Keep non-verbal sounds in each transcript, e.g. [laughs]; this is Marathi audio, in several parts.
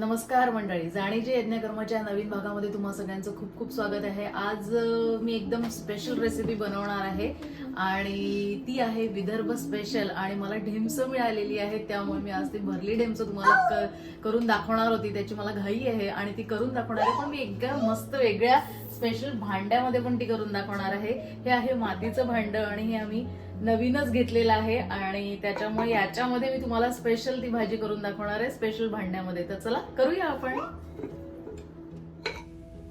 नमस्कार मंडळी. जाणीजे यज्ञकर्माच्या नवीन भागामध्ये तुम्हा सगळ्यांचं खूप खूप स्वागत आहे. आज मी एकदम स्पेशल रेसिपी बनवणार आहे आणि ती आहे विदर्भ स्पेशल आणि मला ढेमसं मिळालेली आहे. त्यामुळे मी आज ती भरली ढेमसं तुम्हाला करून दाखवणार होती. त्याची मला घाई आहे आणि ती करून दाखवणार आहे. पण मी एकदम मस्त वेगळ्या स्पेशल भांड्यामध्ये पण ती करून दाखवणार आहे. हे आहे मातीचं भांड आणि हे आम्ही नवीनच घेतलेलं आहे. आणि त्याच्यामुळे याच्यामध्ये मी तुम्हाला स्पेशल ती भाजी करून दाखवणार आहे स्पेशल भांड्यामध्ये. तर चला करूया आपण.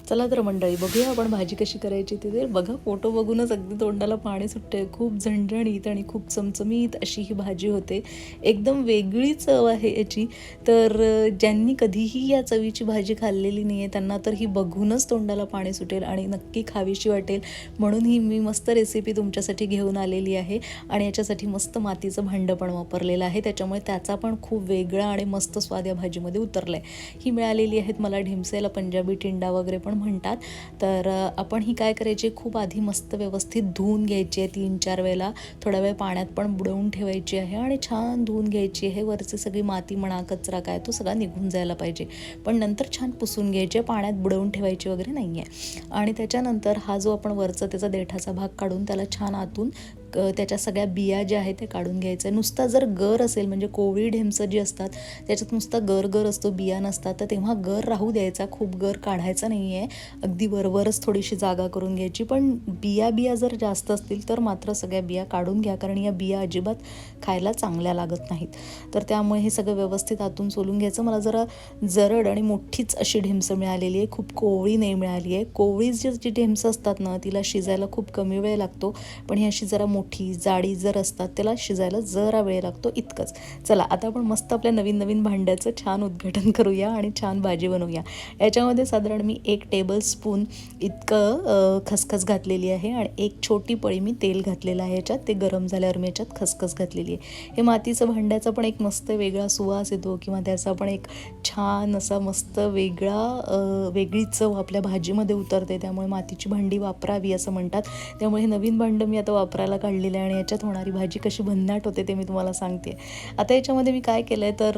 चला तर मंडळी बघूया आपण भाजी कशी करायची ते बघा फोटो बघूनच अगदी तोंडाला पाणी सुटते खूप झणझणीत आणि खूप चमचमीत अशी ही भाजी होते. एकदम वेगळी चव आहे याची. तर ज्यांनी कधीही या चवीची भाजी खाल्लेली नाही आहे त्यांना तर ही बघूनच तोंडाला पाणी सुटेल आणि नक्की खावीशी वाटेल. म्हणून ही मी मस्त रेसिपी तुमच्यासाठी घेऊन आलेली आहे आणि याच्यासाठी मस्त मातीचं भांडं पण वापरलेलं आहे. त्याच्यामुळे त्याचा पण खूप वेगळा आणि मस्त स्वाद या भाजीमध्ये उतरला आहे ही मिळालेली आहेत मला ढिमसेला पंजाबी टिंडा वगैरे पण म्हणतात. तर आपण ही काय करायची? खूप आधी मस्त व्यवस्थित धुवून घ्यायची आहे तीन चार वेळेला. थोडा वेळ पाण्यात पण बुडवून ठेवायची आहे आणि छान धुवून घ्यायची आहे. वरची सगळी माती म्हणा कचरा काय तो सगळा निघून जायला पाहिजे. पण नंतर छान पुसून घ्यायची पाण्यात बुडवून ठेवायची वगैरे नाही आहे आणि त्याच्यानंतर हा जो आपण वरचा त्याचा देठाचा भाग काढून त्याला छान आतून त्याच्या सगळ्या बिया ज्या आहेत ते काढून घ्यायचं. नुसता जर गर असेल म्हणजे कोवळी ढेमसं जी असतात त्याच्यात नुसता गर गर असतो बिया नसतात तर तेव्हा गर राहू द्यायचा. खूप गर काढायचा नाही आहे अगदी वरवरच थोडीशी जागा करून घ्यायची. पण बिया बिया जर जास्त असतील तर मात्र सगळ्या बिया काढून घ्या. कारण या बिया अजिबात खायला चांगल्या लागत नाहीत. तर त्यामुळे हे सगळं व्यवस्थित आतून सोलून घ्यायचं. मला जरा जरड आणि मोठीच अशी ढेमसं मिळालेली आहे. खूप कोवळी नाही मिळाली आहे. कोवळी जी जी ढेमसं असतात ना तिला शिजायला खूप कमी वेळ लागतो. पण ही अशी जरा मोठी जाडी जर असतात त्याला शिजायला जरा वेळ लागतो इतकंच. चला आता आपण मस्त आपल्या नवीन नवीन भांड्याचं छान उद्घाटन [laughs] करूया आणि छान भाजी बनवूया. याच्यामध्ये साधारण मी एक टेबल स्पून इतकं खसखस घातलेली आहे आणि एक छोटी पळी मी तेल घातलेलं आहे याच्यात. ते गरम झाल्यावर मी याच्यात खसखस घातलेली आहे. हे मातीचं भांड्याचा पण एक मस्त वेगळा सुवास येतो किंवा त्याचा पण एक छान असा मस्त वेगळा वेगळी चव आपल्या भाजीमध्ये उतरते. त्यामुळे मातीची भांडी वापरावी असं म्हणतात. त्यामुळे हे नवीन भांडं मी आता वापरायला काढलेलं आहे आणि याच्यात होणारी भाजी कशी भन्नाट होते ते मी तुम्हाला सांगते. आता याच्यामध्ये मी काय केलं आहे तर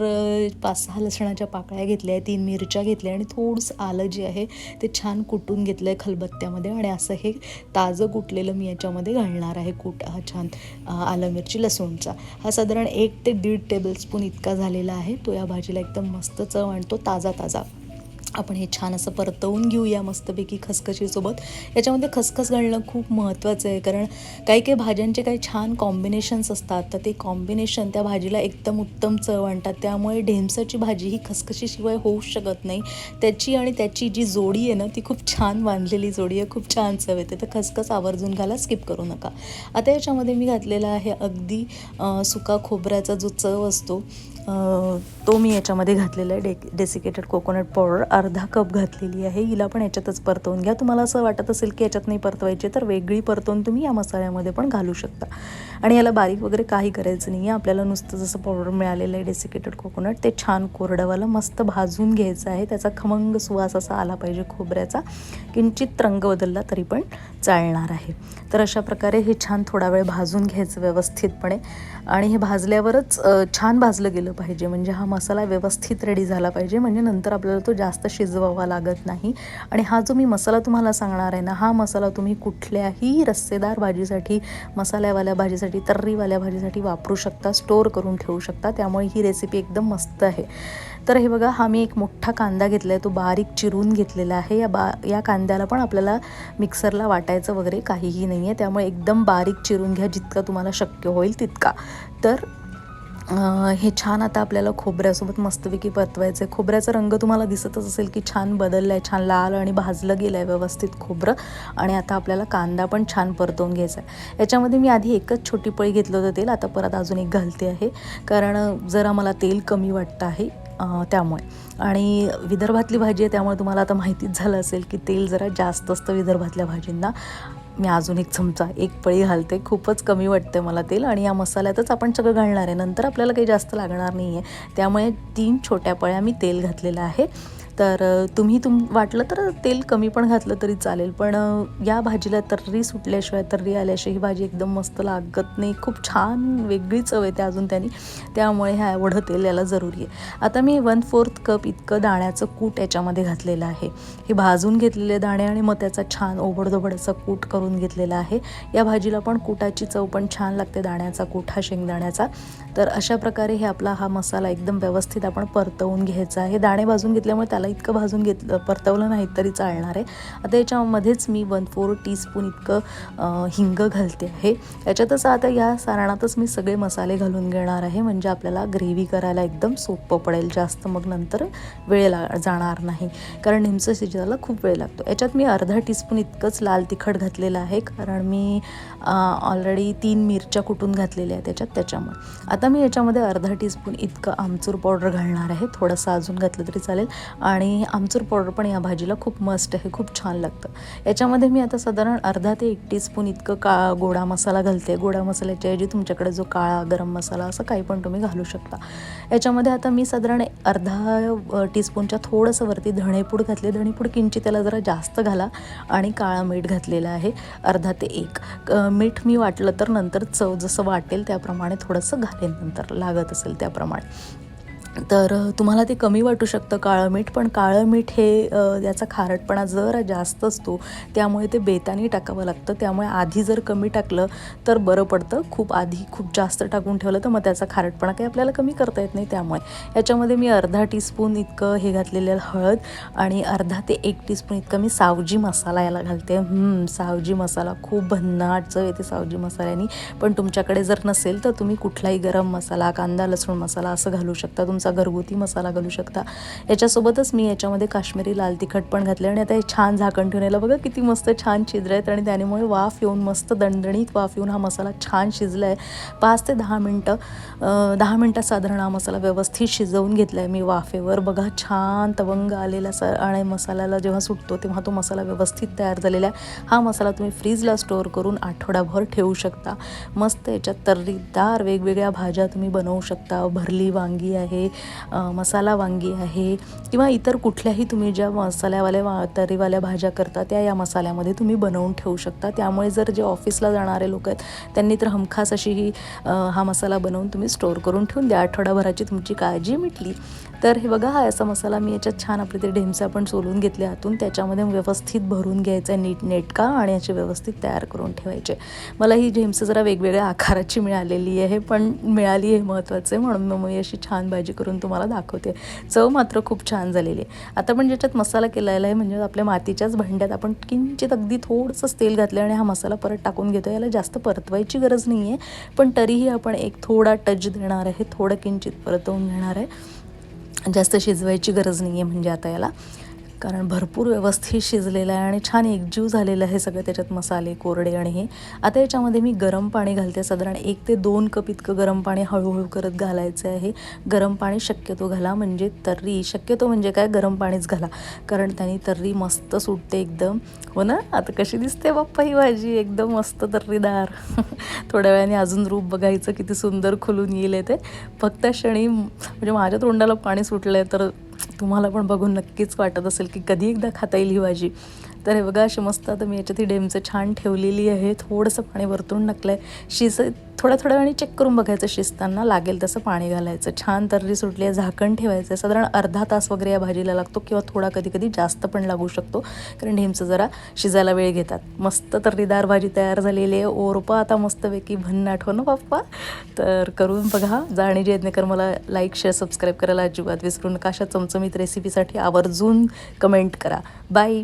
पाच सहा लसणाच्या पाकळ्या घेतल्या आहे तीन मिरच्या घेतल्या आणि थोडंसं आलं जे आहे ते छान कुटून घेतलं आहे खलबत्त्यामध्ये आणि असं हे ताजं कुटलेलं मी याच्यामध्ये घालणार आहे कूट हा छान आलं मिरची लसूणचा. हा साधारण एक ते दीड टेबलस्पून इतका झालेला आहे. तो या भाजीला एकदम मस्त चव आणतो ताजा ताजा. आपण हे छान असं परतवून घेऊया मस्तपैकी खसखशीसोबत. याच्यामध्ये खसखस घालणं खूप महत्त्वाचं आहे कारण काही काही भाज्यांचे काही छान कॉम्बिनेशन्स असतात तर ते कॉम्बिनेशन त्या भाजीला एकदम उत्तम चव आणतात. त्यामुळे ढेमसाची भाजी ही खसखशीशिवाय होऊ शकत नाही. त्याची आणि त्याची जी जोडी आहे ना ती खूप छान बांधलेली जोडी आहे खूप छान चव येते. तर खसखस आवर्जून घाला स्किप करू नका. आता याच्यामध्ये मी घातलेला आहे अगदी सुका खोबऱ्याचा जो चव असतो तो मी याच्यामध्ये घातलेला आहे. डे डेसिकेटेड कोकोनट पावडर अर्धा कप घातलेली आहे. हिला पण याच्यातच परतवून घ्या. तुम्हाला असं वाटत असेल की याच्यात नाही परतवायची तर वेगळी परतवून तुम्ही या मसाल्यामध्ये पण घालू शकता. आणि याला बारीक वगैरे काही करायचं नाही आहे आपल्याला नुसतं जसं पावडर मिळालेलं आहे डेसिकेटेड कोकोनट ते छान कोरडंवालं मस्त भाजून घ्यायचं आहे. त्याचा खमंग सुवास असा आला पाहिजे खोबऱ्याचा. किंचित रंग बदलला तरी पण चालणार आहे. तर अशा प्रकारे हे छान थोडा वेळ भाजून घ्यायचं व्यवस्थितपणे. आणि हे भाजल्यावरच छान भाजलं गेलं पाहिजे. म्हणजे हा मसाला व्यवस्थित रेडी झाला पाहिजे. म्हणजे नंतर आपल्याला तो जास्त शिजवावा लागत नाही. आणि हा जो मी मसाला तुम्हाला सांगणार आहे ना हा मसाला तुम्ही कुठल्याही रस्सेदार भाजीसाठी मसाल्यावाल्या भाजीसाठी तर्रीवाल्या भाजीसाठी वापरू शकता स्टोअर करून ठेवू शकता. त्यामुळे ही रेसिपी एकदम मस्त आहे. तर हे बघा हा मी एक मोठा कांदा घेतला आहे तो बारीक चिरून घेतलेला आहे. या बा या कांद्याला पण आपल्याला मिक्सरला वाटायचं वगैरे काहीही नाही आहे त्यामुळे एकदम बारीक चिरून घ्या जितका तुम्हाला शक्य होईल तितका. तर हे छान आता आपल्याला खोबऱ्यासोबत मस्तपैकी परतवायचं आहे खोबऱ्याचा रंग तुम्हाला दिसतच असेल की छान बदलला आहे छान लाल आणि भाजलं गेलं आहे व्यवस्थित खोबरं. आणि आता आपल्याला कांदा पण छान परतवून घ्यायचा आहे याच्यामध्ये मी आधी एकच छोटी पळी घेतलं होतं तेल आता परत अजून एक घालते आहे. कारण जरा मला तेल कमी वाटतं आहे त्यामुळे. आणि विदर्भातली भाजी आहे त्यामुळे तुम्हाला आता माहितीच झालं असेल की तेल जरा जास्त असतं विदर्भातल्या भाजींना. मी अजून एक चमचा एक पळी घालते. खूपच कमी वाटते मला तेल आणि या मसाल्यातच आपण सगळं घालणार आहे. नंतर आपल्याला काही जास्त लागणार नाही आहे त्यामुळे तीन छोट्या पळ्या मी तेल घातलेलं आहे. तर तुम्ही तुम वाटलं तर तेल कमी पण घातलं तरी चालेल पण या भाजीला तर्री सुटल्याशिवाय तर्री आल्याशिवाय ही भाजी एकदम मस्त लागत नाही. खूप छान वेगळी चव येते अजून त्यांनी. त्यामुळे ह्या एवढं तेल याला जरुरी आहे. आता मी वन फोर्थ कप इतकं दाण्याचं कूट याच्यामध्ये घातलेलं आहे. हे भाजून घेतलेले दाणे आणि मग त्याचा छान ओबडधोबड असा कूट करून घेतलेला आहे. या भाजीला पण कुटाची चव पण छान लागते दाण्याचा कूट हा शेंगदाण्याचा. तर अशा प्रकारे हे आपला हा मसाला एकदम व्यवस्थित आपण परतवून घ्यायचा आहे. दाणे भाजून घेतल्यामुळे त्याला इतकं भाजून घेतलं परतवलं नाही तरी चालणार आहे. आता याच्यामध्येच मी वन फोर टीस्पून इतकं हिंग घालते आहे. याच्यातच आता या सारणातच मी सगळे मसाले घालून घेणार आहे. म्हणजे आपल्याला ग्रेव्ही करायला एकदम सोपं पडेल. जास्त मग नंतर वेळ ला जाणार नाही. कारण निमचं शिजायला खूप वेळ लागतो. याच्यात मी अर्धा टीस्पून इतकंच लाल तिखट घातलेलं आहे. कारण मी ऑलरेडी तीन मिरच्या कुटून घातलेल्या आहेत त्याच्यात त्याच्यामुळे. आता मी याच्यामध्ये अर्धा टीस्पून इतकं आमचूर पावडर घालणार आहे. थोडंसं अजून घातलं तरी चालेल. आणि आमचूर पावडर पण या भाजीला खूप मस्त आहे खूप छान लागतं. याच्यामध्ये मी आता साधारण अर्धा ते एक टीस्पून इतकं का गोडा मसाला घालते. गोडा मसाल्याच्या ऐवजी तुमच्याकडे जो काळा गरम मसाला असं काही पण तुम्ही घालू शकता. याच्यामध्ये आता मी साधारण अर्धा टीस्पूनच्या थोडंसं वरती धणेपूड घातले. धणेपूड किंचित त्याला जरा जास्त घाला आणि काळा मीठ घातलेलं आहे अर्धा ते एक. मीठ मी वाटलं तर नंतर चव जसं वाटेल त्याप्रमाणे थोडंसं घालेन नंतर लागत असेल त्याप्रमाणे. तर तुम्हाला ते कमी वाटू शकतं काळं मीठ पण काळं मीठ हे याचा खारटपणा जरा जास्त असतो. त्यामुळे ते बेतानी टाकावं लागतं. त्यामुळे आधी जर कमी टाकलं तर बरं पडतं. खूप आधी खूप जास्त टाकून ठेवलं तर मग त्याचा खारटपणा काही आपल्याला कमी करता येत नाही त्यामुळे. याच्यामध्ये मी अर्धा टीस्पून इतकं हे घातलेलं हळद आणि अर्धा ते एक टीस्पून इतकं मी सावजी मसाला याला घालते. सावजी मसाला. खूप भन्नाट चव येते सावजी मसाल्यानी. पण तुमच्याकडे जर नसेल तर तुम्ही कुठलाही गरम मसाला कांदा लसूण मसाला असं घालू शकता. तुमचं घरगुती मसाला घालू शकता. याच्यासोबतच मी याच्यामध्ये काश्मीरी लाल तिखट पण घातले आणि आता हे छान झाकण ठेवून याला बघा किती मस्त छान छिद्र आहेत आणि त्यामुळे वाफ येऊन मस्त दणदणीत वाफ येऊन हा मसाला छान शिजला आहे पाच ते दहा मिनटं दहा मिनटात साधारण हा मसाला व्यवस्थित शिजवून घेतला आहे मी वाफेवर. बघा छान तवंग आलेला स आणि मसाल्याला जेव्हा सुटतो तेव्हा तो मसाला व्यवस्थित तयार झालेला आहे. हा मसाला तुम्ही फ्रीजला स्टोअर करून आठवडाभर ठेवू शकता. मस्त याच्यात तर्रीदार वेगवेगळ्या भाज्या तुम्ही बनवू शकता. भरली वांगी आहे मसाला वांगी आहे किंवा इतर कुठल्याही तुम्ही ज्या मसाल्यावाल्या वा तरीवाल्या भाज्या करता त्या या मसाल्यामध्ये तुम्ही बनवून ठेवू शकता. त्यामुळे जर जे ऑफिसला जाणारे लोक आहेत त्यांनी तर हमखास अशी ही हा मसाला बनवून तुम्ही स्टोअर करून ठेवून द्या. आठवडाभराची तुमची काळजी मिटली. तर हे बघा हा असा मसाला मी याच्यात छान आपले ते ढेमसे आपण सोलून घेतले आतून. त्याच्यामध्ये व्यवस्थित भरून घ्यायचा नीट नेटका आणि याचे व्यवस्थित तयार करून ठेवायचे. मला ही ढेमसं जरा वेगवेगळ्या आकाराची मिळालेली आहे पण मिळाली आहे महत्त्वाचं म्हणून मग मी अशी छान भाजी करून तुम्हाला दाखवते. चव मात्र खूप छान झालेली आहे. आता पण ज्याच्यात मसाला केलेला आहे म्हणजे आपल्या मातीच्याच भांड्यात आपण किंचित अगदी थोडंसंच तेल घातलं आणि हा मसाला परत टाकून घेतो याला जास्त परतवायची गरज नाही आहे पण तरीही आपण एक थोडा टच देणार आहे थोडं किंचित परतवून घेणार आहे. जास्त शिजवायची गरज नाही आहे म्हणजे आता याला. कारण भरपूर व्यवस्थित शिजलेलं आहे आणि छान एकजीव झालेलं आहे सगळं त्याच्यात मसाले कोरडे आणि हे. आता याच्यामध्ये मी गरम पाणी घालते. साधारण एक ते दोन कप इतकं गरम पाणी हळूहळू करत घालायचं आहे. गरम पाणी शक्यतो घाला म्हणजे तर्री. शक्यतो म्हणजे काय? गरम पाणीच घाला. कारण त्याने तर्री मस्त सुटते एकदम. हो ना? आता कशी दिसते बाप्पा ही भाजी? एकदम मस्त तर्रीदार. [laughs] थोड्या वेळाने अजून रूप बघायचं किती सुंदर खुलून येईल ते. फक्त क्षणी म्हणजे माझ्या तोंडाला पाणी सुटलं आहे तर तुम्हाला पण बघून नक्कीच वाटत असेल की कधी एकदा खाता येईल ही भाजी. तर हे बघा अशी मस्त आता मी याच्यात ही डेमचं छान ठेवलेली आहे. थोडंसं पाणी वरतून टाकलं आहे शिज थोड्या थोड्या वेळाने चेक करून बघायचं शिजताना लागेल तसं पाणी घालायचं. छान तर्री सुटली आहे झाकण ठेवायचं आहे. साधारण अर्धा तास वगैरे या भाजीला लागतो किंवा थोडा कधी कधी जास्त पण लागू शकतो. कारण ढेमचं जरा शिजायला वेळ घेतात. मस्त तर्रीदार भाजी तयार झालेली आहे. ओरपा आता मस्तपैकी भन्नाट हो ना बाप्पा तर करून बघा. जाणे यज्ञकर मला लाईक शेअर सबस्क्राईब करायला अजिबात विसरू नका. अशा चमचमीत रेसिपीसाठी आवर्जून कमेंट करा. बाय